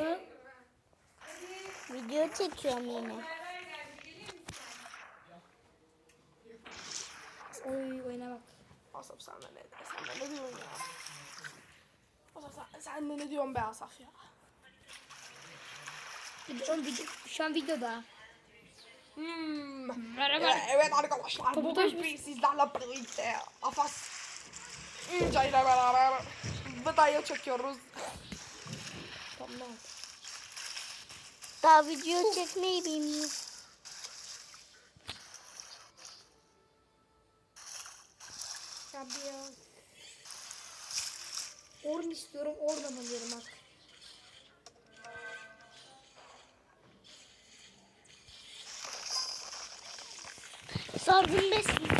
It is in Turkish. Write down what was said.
Hı? Video çekiyorum yine. Oy oyuna bak. Asaf sen de ne, sen de ne diyorsun ya? Asaf sen, sen de ne diyorsun be Asaf ya? Şu an, video, şu an videoda. Hmm. Merhaba. Evet, evet arkadaşlar Topu bugün biz sizlerle birlikte Afas İnce ile beraber Vıdayı çekiyoruz. Tamam. Daha video çekmeyi bilmiyorum. Ya bir ya. Orn istiyorum. Oradan alıyorum bak. Sardım besin.